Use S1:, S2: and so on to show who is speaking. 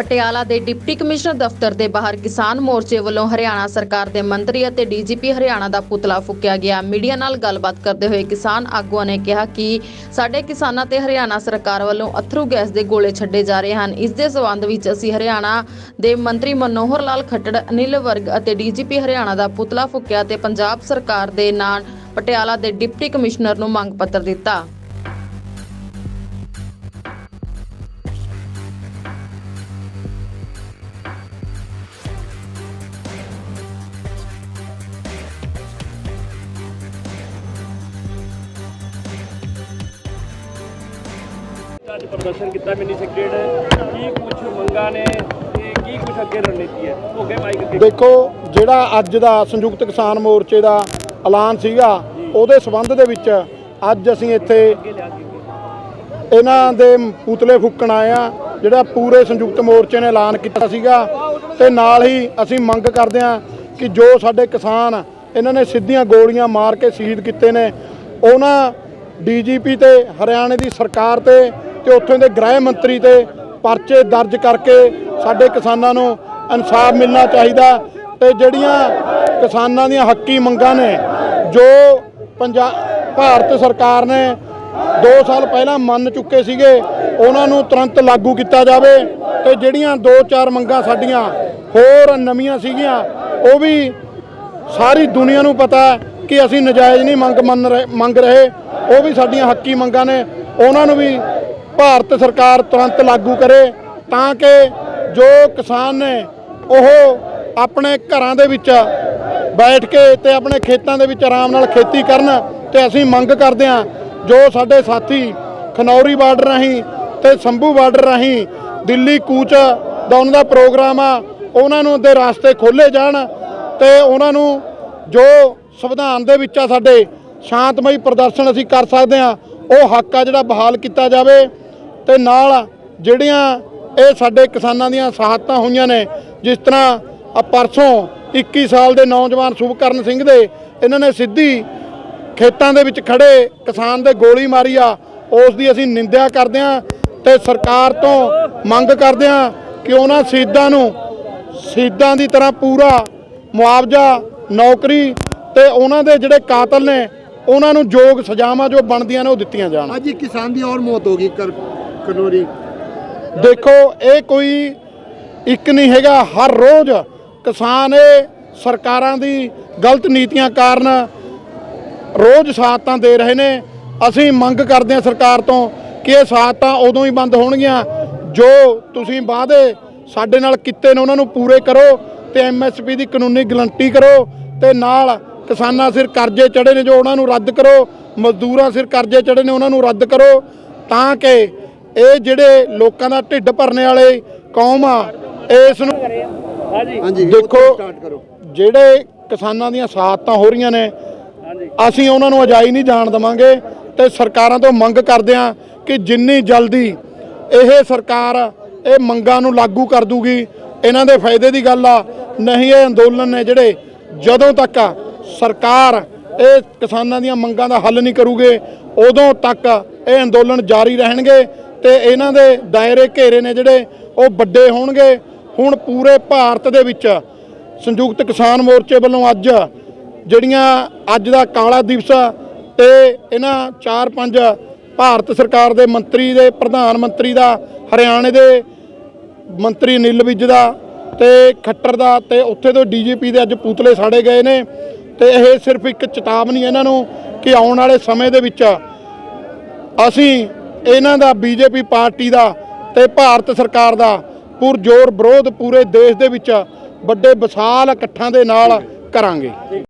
S1: ਪਟਿਆਲਾ ਦੇ deputy commissioner ਦਫ਼ਤਰ ਦੇ ਬਾਹਰ ਕਿਸਾਨ ਮੋਰਚੇ ਵੱਲੋਂ ਹਰਿਆਣਾ ਸਰਕਾਰ ਦੇ ਮੰਤਰੀ ਅਤੇ ਡੀਜੀਪੀ ਹਰਿਆਣਾ ਦਾ ਪੁਤਲਾ ਫੂਕਿਆ ਗਿਆ। ਮੀਡੀਆ ਨਾਲ ਗੱਲਬਾਤ ਕਰਦੇ ਹੋਏ ਕਿਸਾਨ ਆਗੂਆਂ ਨੇ ਕਿਹਾ ਕਿ ਸਾਡੇ ਕਿਸਾਨਾਂ ਤੇ ਹਰਿਆਣਾ ਸਰਕਾਰ ਵੱਲੋਂ ਅਥਰੂ ਗੈਸ ਦੇ ਗੋਲੇ ਛੱਡੇ ਜਾ ਰਹੇ ਹਨ। ਇਸ ਦੇ ਸਬੰਧ ਵਿੱਚ ਅਸੀਂ ਹਰਿਆਣਾ ਦੇ ਮੰਤਰੀ ਮਨੋਹਰ ਲਾਲ ਖੱਟੜ, ਅਨਿਲ ਵਰਗ ਅਤੇ ਡੀਜੀਪੀ ਹਰਿਆਣਾ ਦਾ ਪੁਤਲਾ ਫੂਕਿਆ ਤੇ ਪੰਜਾਬ ਸਰਕਾਰ ਦੇ ਨਾਲ ਪਟਿਆਲਾ ਦੇ ਡਿਪਟੀ ਕਮਿਸ਼ਨਰ ਨੂੰ ਮੰਗ ਪੱਤਰ ਦਿੱਤਾ।
S2: ਅੱਜ ਪ੍ਰਦਰਸ਼ਨ ਕੀਤਾ ਮਿੰਨੀ ਸੈਕਟਰੀਏਟ ਕੀ ਕੁਝ ਮੰਗਾਂ ਨੇ ਤੇ ਕੀ ਕੁਝ ਅੱਗੇ ਰਣਨੀਤੀ ਹੈ? ਹੋ ਗਏ ਮਾਈਕ ਅੱਗੇ
S3: ਦੇਖੋ ਜਿਹੜਾ ਅੱਜ ਦਾ ਸੰਯੁਕਤ ਕਿਸਾਨ ਮੋਰਚੇ ਦਾ ਐਲਾਨ ਸੀਗਾ ਉਹਦੇ ਸਬੰਧ ਦੇ ਵਿੱਚ ਅੱਜ ਅਸੀਂ ਇੱਥੇ ਇਹਨਾਂ ਦੇ ਪੁਤਲੇ ਫੂਕਣ ਆਏ ਆ ਜਿਹੜਾ ਪੂਰੇ ਸੰਯੁਕਤ ਮੋਰਚੇ ਨੇ ਐਲਾਨ ਕੀਤਾ ਸੀਗਾ ਤੇ ਨਾਲ ਹੀ ਅਸੀਂ ਮੰਗ ਕਰਦੇ ਆ ਕਿ ਜੋ ਸਾਡੇ ਕਿਸਾਨ ਇਹਨਾਂ ਨੇ ਸਿੱਧੀਆਂ ਗੋਲੀਆਂ ਮਾਰ ਕੇ ਸ਼ਹੀਦ ਕੀਤੇ ਨੇ ਉਹਨਾਂ ਡੀਜੀਪੀ ਤੇ ਹਰਿਆਣੇ ਦੀ ਸਰਕਾਰ ਤੇ ਤੇ ਉੱਥੋਂ ਦੇ ਗ੍ਰਹਿ ਮੰਤਰੀ ਤੇ ਪਰਚੇ ਦਰਜ ਕਰਕੇ ਸਾਡੇ ਕਿਸਾਨਾਂ ਨੂੰ ਇਨਸਾਫ ਮਿਲਣਾ ਚਾਹੀਦਾ ਤੇ ਜਿਹੜੀਆਂ ਕਿਸਾਨਾਂ ਦੀਆਂ ਹੱਕੀ ਮੰਗਾਂ ਨੇ, ਜੋ ਪੰਜਾਬ ਭਾਰਤ ਸਰਕਾਰ ਨੇ 2 ਸਾਲ ਪਹਿਲਾਂ ਮੰਨ ਚੁੱਕੇ ਸੀਗੇ, ਉਹਨਾਂ ਨੂੰ ਤੁਰੰਤ ਲਾਗੂ ਕੀਤਾ ਜਾਵੇ ਤੇ ਜਿਹੜੀਆਂ 2-4 ਮੰਗਾਂ ਸਾਡੀਆਂ ਹੋਰ ਨਵੀਆਂ ਸੀਗੀਆਂ, ਉਹ ਵੀ ਸਾਰੀ ਦੁਨੀਆ ਨੂੰ ਪਤਾ ਕਿ ਅਸੀਂ ਨਜਾਇਜ਼ ਨਹੀਂ ਮੰਗ ਮੰਨ ਰਹੇ, ਮੰਗ ਰਹੇ, ਉਹ ਵੀ ਸਾਡੀਆਂ ਹੱਕੀ ਮੰਗਾਂ ਨੇ, ਉਹਨਾਂ ਨੂੰ ਵੀ ਭਾਰਤ ਸਰਕਾਰ ਤੁਰੰਤ ਲਾਗੂ ਕਰੇ ਤਾਂ ਕਿ ਜੋ ਕਿਸਾਨ ਨੇ ਉਹ ਆਪਣੇ ਘਰਾਂ ਦੇ ਵਿੱਚ ਬੈਠ ਕੇ ਤੇ ਆਪਣੇ ਖੇਤਾਂ ਦੇ ਵਿੱਚ ਆਰਾਮ ਨਾਲ ਖੇਤੀ ਕਰਨ ਤੇ ਅਸੀਂ ਮੰਗ ਕਰਦੇ ਹਾਂ ਜੋ ਸਾਡੇ ਸਾਥੀ ਖਨੌਰੀ ਬਾਰਡਰ ਰਾਹੀਂ ਤੇ ਸੰਭੂ ਬਾਰਡਰ ਰਾਹੀਂ ਦਿੱਲੀ, ਕੂਚ ਦਾ ਉਹਨਾਂ ਦਾ ਪ੍ਰੋਗਰਾਮ ਆ, ਉਹਨਾਂ ਨੂੰ ਦੇ ਰਾਸਤੇ ਖੋਲੇ ਜਾਣ ਤੇ ਉਹਨਾਂ ਨੂੰ ਜੋ ਸੰਵਿਧਾਨ ਦੇ ਵਿੱਚ ਆ ਸਾਡੇ ਸ਼ਾਂਤਮਈ ਪ੍ਰਦਰਸ਼ਨ ਅਸੀਂ ਕਰ ਸਕਦੇ ਹਾਂ, ਉਹ ਹੱਕ ਆ ਜਿਹੜਾ ਬਹਾਲ ਕੀਤਾ ਜਾਵੇ। ਤੇ ਨਾਲ ਜਿਹੜੀਆਂ ਇਹ ਸਾਡੇ ਕਿਸਾਨਾਂ ਦੀਆਂ ਸਹਾਇਤਾਂ ਹੋਈਆਂ ਨੇ, ਜਿਸ ਤਰ੍ਹਾਂ ਪਰਸੋਂ 21 ਸਾਲ ਦੇ ਨੌਜਵਾਨ ਸੁਭਕਰਨ ਸਿੰਘ ਦੇ, ਇਹਨਾਂ ਨੇ ਸਿੱਧੀ ਖੇਤਾਂ ਦੇ ਵਿੱਚ ਖੜੇ ਕਿਸਾਨ ਦੇ ਗੋਲੀ ਮਾਰੀ ਆ, ਉਸ ਦੀ ਅਸੀਂ ਨਿੰਦਿਆ ਕਰਦੇ ਆ ਤੇ ਸਰਕਾਰ ਤੋਂ ਮੰਗ ਕਰਦੇ ਆ ਕਿ ਉਹਨਾਂ ਸ਼ਹੀਦਾਂ ਨੂੰ ਸ਼ਹੀਦਾਂ ਦੀ ਤਰ੍ਹਾਂ ਪੂਰਾ ਮੁਆਵਜ਼ਾ, ਨੌਕਰੀ ਤੇ ਉਹਨਾਂ ਦੇ ਜਿਹੜੇ ਕਾਤਲ ਨੇ, ਉਹਨਾਂ ਨੂੰ ਯੋਗ ਸਜ਼ਾਵਾਂ ਜੋ ਬਣਦੀਆਂ ਨੇ ਉਹ ਦਿੱਤੀਆਂ ਜਾਣ।
S4: ਅੱਜ ਕਿਸਾਨ ਦੀ ਔਰ ਮੌਤ ਹੋ ਗਈ ਕਰ ਕਨੋਰੀ।
S3: ਦੇਖੋ, ਇਹ ਕੋਈ ਇੱਕ ਨਹੀਂ ਹੈਗਾ, ਹਰ ਰੋਜ਼ ਕਿਸਾਨ ਇਹ ਸਰਕਾਰਾਂ ਦੀ ਗਲਤ ਨੀਤੀਆਂ ਕਾਰਨ ਰੋਜ਼ ਸਾਥਾਂ ਦੇ ਰਹੇ ਨੇ। ਅਸੀਂ ਮੰਗ ਕਰਦੇ ਹਾਂ ਸਰਕਾਰ ਤੋਂ ਕਿ ਇਹ ਸਾਥਾਂ ਉਦੋਂ ਹੀ ਬੰਦ ਹੋਣਗੀਆਂ, ਜੋ ਤੁਸੀਂ ਵਾਅਦੇ ਸਾਡੇ ਨਾਲ ਕੀਤੇ ਨੇ, ਉਹਨਾਂ ਨੂੰ ਪੂਰੇ ਕਰੋ ਤੇ ਐਮਐਸਪੀ ਦੀ ਕਾਨੂੰਨੀ ਗਰੰਟੀ ਕਰੋ ਤੇ ਨਾਲ ਕਿਸਾਨਾਂ ਸਿਰ ਕਰਜ਼ੇ ਚੜੇ ਨੇ, ਜੋ ਉਹਨਾਂ ਨੂੰ ਰੱਦ ਕਰੋ, ਮਜ਼ਦੂਰਾਂ ਸਿਰ ਕਰਜ਼ੇ ਚੜੇ ਨੇ, ਉਹਨਾਂ ਨੂੰ ਰੱਦ ਕਰੋ, ਤਾਂ ਕਿ ਇਹ ਜਿਹੜੇ ਲੋਕਾਂ ਦਾ ਢਿੱਡ ਭਰਨੇ ਵਾਲੇ ਕੌਮ ਆ ਇਸ ਨੂੰ
S2: ਹਾਂਜੀ।
S4: ਦੇਖੋ
S3: ਜਿਹੜੇ ਕਿਸਾਨਾਂ ਦੀਆਂ ਸਾਥਾਂ ਹੋ ਰਹੀਆਂ ਨੇ ਅਸੀਂ ਉਹਨਾਂ ਨੂੰ ਅਜਾਈ ਨਹੀਂ ਜਾਣ ਦਵਾਂਗੇ ਤੇ ਸਰਕਾਰਾਂ ਤੋਂ ਮੰਗ ਕਰਦੇ ਆ ਕਿ ਜਿੰਨੀ ਜਲਦੀ ਇਹ ਸਰਕਾਰ ਇਹ ਮੰਗਾਂ ਨੂੰ ਲਾਗੂ ਕਰ ਦੂਗੀ ਇਹਨਾਂ ਦੇ ਫਾਇਦੇ ਦੀ ਗੱਲ ਆ ਨਹੀਂ ਇਹ ਅੰਦੋਲਨ ਨੇ ਜਿਹੜੇ ਜਦੋਂ ਤੱਕ ਸਰਕਾਰ ਇਹ ਕਿਸਾਨਾਂ ਦੀਆਂ ਮੰਗਾਂ ਦਾ ਹੱਲ ਨਹੀਂ ਕਰੂਗੇ ਉਦੋਂ ਤੱਕ ਇਹ ਅੰਦੋਲਨ ਜਾਰੀ ਰਹਿਣਗੇ। ਤੇ ਇਹਨਾਂ ਦੇ ਦਾਇਰੇ ਘੇਰੇ ਨੇ ਜਿਹੜੇ, ਉਹ ਵੱਡੇ ਹੋਣਗੇ। ਹੁਣ ਪੂਰੇ ਭਾਰਤ ਦੇ ਵਿੱਚ ਸੰਯੁਕਤ ਕਿਸਾਨ ਮੋਰਚੇ ਵੱਲੋਂ ਅੱਜ ਜਿਹੜੀਆਂ, ਅੱਜ ਦਾ ਕਾਲਾ ਦਿਵਸ ਆ, ਤੇ ਇਹਨਾਂ 4-5 ਭਾਰਤ ਸਰਕਾਰ ਦੇ ਮੰਤਰੀ ਦੇ, ਪ੍ਰਧਾਨ ਮੰਤਰੀ ਦਾ, ਹਰਿਆਣੇ ਦੇ ਮੰਤਰੀ ਅਨਿਲ ਵਿਜ ਦਾ, ਤੇ ਖੱਟਰ ਦਾ, ਤੇ ਉੱਥੇ ਤੋਂ ਡੀਜੀਪੀ ਦੇ ਅੱਜ ਪੁਤਲੇ ਸਾੜੇ ਗਏ ਨੇ। ਤੇ ਇਹ ਸਿਰਫ ਇੱਕ ਚੇਤਾਵਨੀ ਇਹਨਾਂ ਨੂੰ ਕਿ ਆਉਣ ਵਾਲੇ ਸਮੇਂ ਦੇ ਵਿੱਚ ਅਸੀਂ ਇਹਨਾਂ ਦਾ ਬੀਜੇਪੀ ਪਾਰਟੀ ਦਾ ਤੇ ਭਾਰਤ ਸਰਕਾਰ ਦਾ ਪੁਰਜੋਰ ਵਿਰੋਧ ਪੂਰੇ ਦੇਸ਼ ਦੇ ਵਿੱਚ ਵੱਡੇ ਵਿਸ਼ਾਲ ਇਕੱਠਾਂ ਦੇ ਨਾਲ ਕਰਾਂਗੇ।